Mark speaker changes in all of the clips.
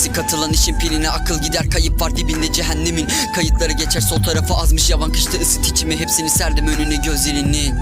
Speaker 1: Artık atılan işin piline akıl gider kayıp var dibinde cehennemin. Kayıtları geçer sol tarafa azmış yavan kışta ısıt içimi. Hepsini serdim önüne gözlerinin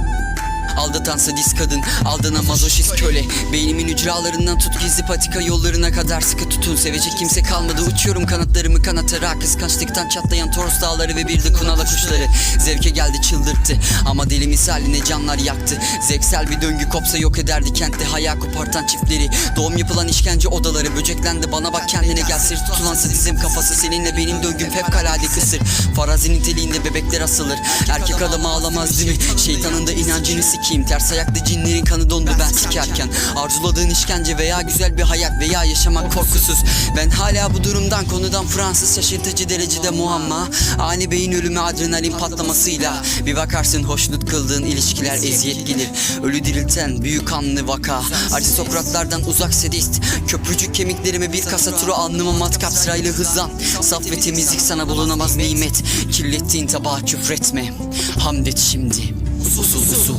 Speaker 1: Aldatan sadist kadın, aldanan mazoşist köle. Beynimin ücralarından tut gizli patika yollarına kadar sıkı tutun. Sevecek kimse kalmadı. Uçuyorum kanatlarımı kanatarak Kıskançlıktan çatlayan Toros dağları ve bir de kunala kuşları. Zevke geldi çıldırttı. Ama deli misaline canlar yaktı. Zevksel bir döngü kopsa yok ederdi kentte. Hayal kopartan çiftleri. Doğum yapılan işkence odaları. Böceklendi bana bak kendine gel. Sır tutulan dizim kafası. Seninle benim döngüm fevkalade kısır. Farazi niteliğinde bebekler asılır. Erkek adam ağlamaz değil mi? Şeytanın da inancını sikeyim Ters ayaklı cinlerin kanı dondu ben sikerken. Arzuladığın işkence veya güzel bir hayat veya yaşamak korkusuz. Ben hala bu durumdan konudan Fransız şaşırtıcı derecede muamma. Ani beyin ölümü adrenalin patlamasıyla. Bir bakarsın hoşnut kıldığın ilişkiler eziyet gelir. Ölü dirilten büyük kanlı vaka. Arisokratlardan uzak sedist Köprücük kemiklerime bir kasa turu alnıma matkap sırayla hızlan Saf ve temizlik sana bulunamaz nimet. Kirlettiğin tabağa küfretme. Hamd et şimdi Usul usul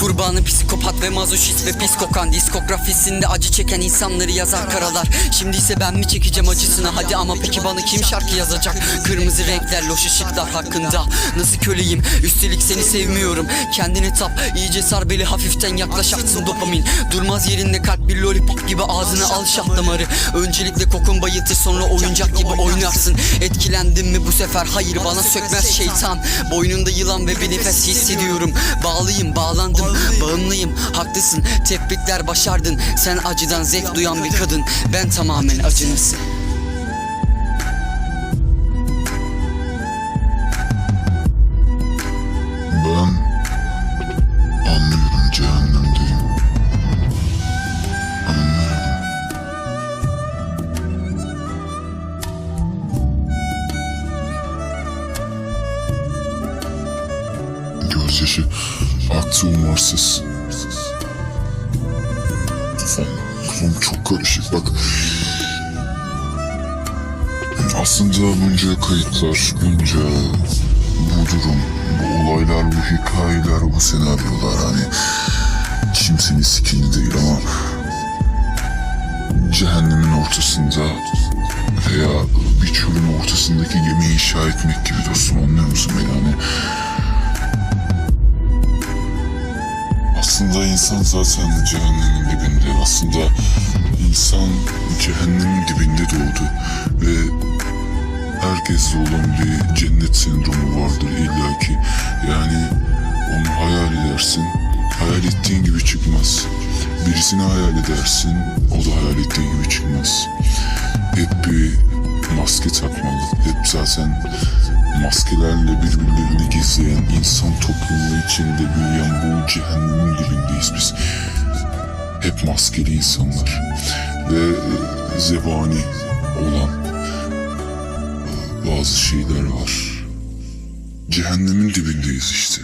Speaker 1: Kurbanı psikopat ve mazoşist ve pis kokan Diskografisinde acı çeken insanları yazar karalar. Şimdi ise ben mi çekeceğim acısını? Hadi ama peki bana kim şarkı yazacak? Kırmızı renkler loş ışıklar hakkında. Nasıl köleyim? Üstelik seni sevmiyorum. Kendine tap iyice sar beli hafiften yaklaş aksın dopamin. Durmaz yerinde kalp bir lollipop gibi ağzına al şah damarı. Öncelikle kokun bayıltır sonra oyuncak gibi oynarsın. Etkilendin mi bu sefer? Hayır bana sökmez şeytan. Boynunda yılan ve bir nefes hissediyorum Bağlıyım bağlandım bağımlıyım. Haklısın Tebrikler başardın. Sen acıdan zevk duyan bir kadın. Ben tamamen acınası
Speaker 2: Gözyaşı aktı umarsız. Kafam, kafam çok karışık bak. Aslında bunca kayıtlar, bunca bu durum, bu olaylar, bu hikayeler, bu senaryolar hani kimsenin sikini değil ama cehennemin ortasında veya bir çölün ortasındaki gemiyi inşa etmek gibi dostum anlıyor musun beni hani aslında insan zaten cehennemin dibinde aslında insan cehennemin dibinde doğdu ve herkeste olan bir cennet sendromu vardır illaki. Yani onu hayal edersin, hayal ettiğin gibi çıkmaz. Birisini hayal edersin, o da hayal ettiğin gibi çıkmaz. Hep bir maske takmalı. Hep zaten maskelerle birbirlerini gizleyen insan toplumu içinde büyüyen bu cehennemin dibindeyiz biz. Hep maskeli insanlar ve e, zebani olan bazı şeyler var. Cehennemin dibindeyiz işte.